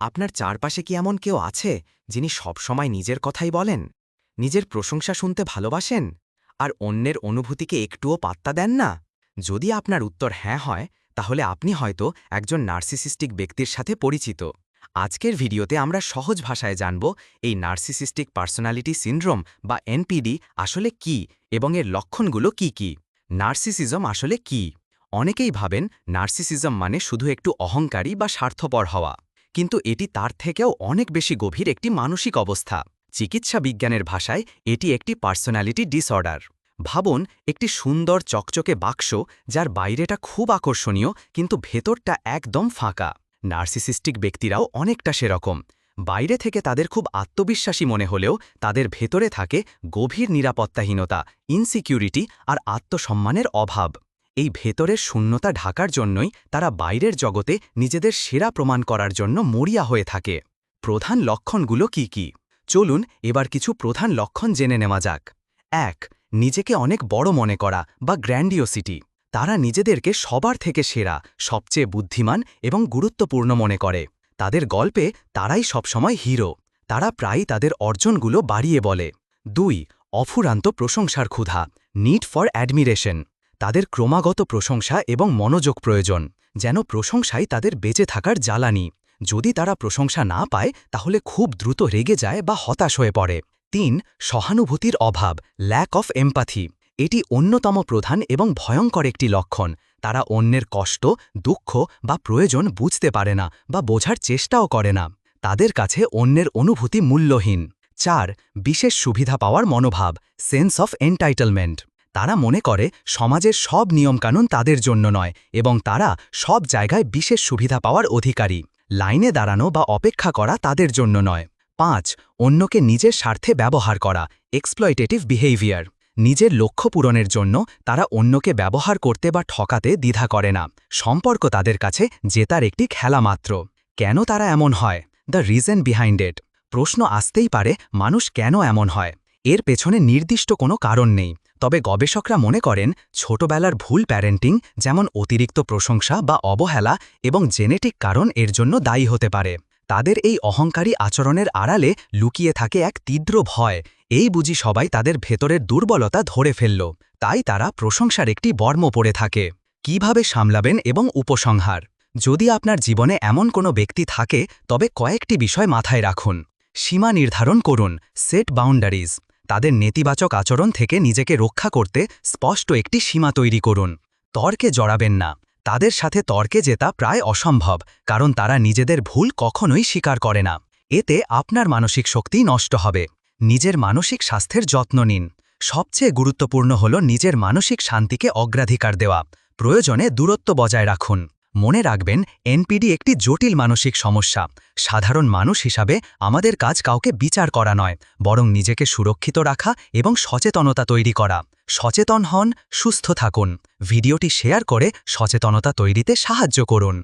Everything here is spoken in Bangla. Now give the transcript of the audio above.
আপনার চারপাশে কি এমন কেউ আছে যিনি সবসময় নিজের কথাই বলেন? নিজের প্রশংসা শুনতে ভালোবাসেন? আর অন্যের অনুভূতিকে একটুও পাত্তা দেন না? যদি আপনার উত্তর হ্যাঁ হয়, তাহলে আপনি হয়তো একজন নার্সিসিস্টিক ব্যক্তির সাথে পরিচিত। আজকের ভিডিওতে আমরা সহজ ভাষায় জানব এই নার্সিসিস্টিক পার্সোনালিটি সিন্ড্রোম বা এনপিডি আসলে কি এবং এর লক্ষণগুলো কি কি? নার্সিসিজম আসলে কি? অনেকেই ভাবেন নার্সিসিজম মানে শুধু একটু অহংকারী বা স্বার্থপর হওয়া। কিন্তু এটি তার থেকেও অনেক বেশি গভীর একটি মানসিক অবস্থা। চিকিৎসা বিজ্ঞানের ভাষায় এটি একটি পার্সোনালিটি ডিসঅর্ডার। ভাবুন, একটি সুন্দর চকচকে বাক্স যার বাইরেটা খুব আকর্ষণীয়, কিন্তু ভেতরটা একদম ফাঁকা। নার্সিসিস্টিক ব্যক্তিরাও অনেকটা সেরকম। বাইরে থেকে তাদের খুব আত্মবিশ্বাসী মনে হলেও তাদের ভেতরে থাকে গভীর নিরাপত্তাহীনতা ইনসিকিউরিটি আর আত্মসম্মানের অভাব। এই ভেতরের শূন্যতা ঢাকার জন্যই তারা বাইরের জগতে নিজেদের সেরা প্রমাণ করার জন্য মরিয়া হয়ে থাকে। প্রধান লক্ষণগুলো কি কি? চলুন এবার কিছু প্রধান লক্ষণ জেনে নেওয়া যাক। এক, নিজেকে অনেক বড় মনে করা বা গ্র্যান্ডিওসিটি। তারা নিজেদেরকে সবার থেকে সেরা, সবচেয়ে বুদ্ধিমান এবং গুরুত্বপূর্ণ মনে করে। তাদের গল্পে তারাই সবসময় হিরো। তারা প্রায়ই তাদের অর্জনগুলো বাড়িয়ে বলে। দুই, অফুরান্ত প্রশংসার ক্ষুধা নিড ফর অ্যাডমিরেশন তাদের ক্রমাগত প্রশংসা এবং মনোযোগ প্রয়োজন, যেন প্রশংসাই তাদের বেঁচে থাকার জ্বালানি। যদি তারা প্রশংসা না পায়, তাহলে খুব দ্রুত রেগে যায় বা হতাশ হয়ে পড়ে। তিন, সহানুভূতির অভাব ল্যাক অফ এম্পাথি এটি অন্যতম প্রধান এবং ভয়ঙ্কর একটি লক্ষণ। তারা অন্যের কষ্ট, দুঃখ বা প্রয়োজন বুঝতে পারে না বা বোঝার চেষ্টাও করে না। তাদের কাছে অন্যের অনুভূতি মূল্যহীন। চার, বিশেষ সুবিধা পাওয়ার মনোভাব সেন্স অফ এন্টাইটেলমেন্ট তারা মনে করে সমাজের সব নিয়মকানুন তাদের জন্য নয় এবং তারা সব জায়গায় বিশেষ সুবিধা পাওয়ার অধিকারী। লাইনে দাঁড়ানো বা অপেক্ষা করা তাদের জন্য নয়। পাঁচ, অন্যকে নিজের স্বার্থে ব্যবহার করা এক্সপ্লয়টেটিভ বিহেভিয়ার নিজের লক্ষ্য পূরণের জন্য তারা অন্যকে ব্যবহার করতে বা ঠকাতে দ্বিধা করে না। সম্পর্ক তাদের কাছে জেতার একটি খেলা মাত্র। কেন তারা এমন হয়? দ্য রিজন বিহাইন্ড এট প্রশ্ন আসতেই পারে, মানুষ কেন এমন হয়? এর পেছনে নির্দিষ্ট কোনো কারণ নেই। তবে গবেষকরা মনে করেন, ছোটবেলার ভুল প্যারেন্টিং, যেমন অতিরিক্ত প্রশংসা বা অবহেলা এবং জেনেটিক কারণ এর জন্য দায়ী হতে পারে। তাদের এই অহংকারী আচরণের আড়ালে লুকিয়ে থাকে এক তীব্র ভয়। এই বুঝি সবাই তাদের ভেতরের দুর্বলতা ধরে ফেলল। তাই তারা প্রশংসার একটি বর্ম পড়ে থাকে। কীভাবে সামলাবেন এবং উপসংহার? যদি আপনার জীবনে এমন কোনো ব্যক্তি থাকে, তবে কয়েকটি বিষয় মাথায় রাখুন। সীমা নির্ধারণ করুন। Set boundaries. তাদের নেতিবাচক আচরণ থেকে নিজেকে রক্ষা করতে স্পষ্ট একটি সীমা তৈরি করুন। তর্কে জড়াবেন না। তাদের সাথে তর্কে জেতা প্রায় অসম্ভব, কারণ তারা নিজেদের ভুল কখনোই স্বীকার করে না। এতে আপনার মানসিক শক্তি নষ্ট হবে। নিজের মানসিক স্বাস্থ্যের যত্ন নিন। সবচেয়ে গুরুত্বপূর্ণ হল নিজের মানসিক শান্তিকে অগ্রাধিকার দেওয়া। প্রয়োজনে দূরত্ব বজায় রাখুন। মনে রাখবেন, এনপিডি একটি জটিল মানসিক সমস্যা। সাধারণ মানুষ হিসাবে আমাদের কাজ কাউকে বিচার করা নয়, বরং নিজেকে সুরক্ষিত রাখা এবং সচেতনতা তৈরি করা। সচেতন হন, সুস্থ থাকুন। ভিডিওটি শেয়ার করে সচেতনতা তৈরিতে সাহায্য করুন।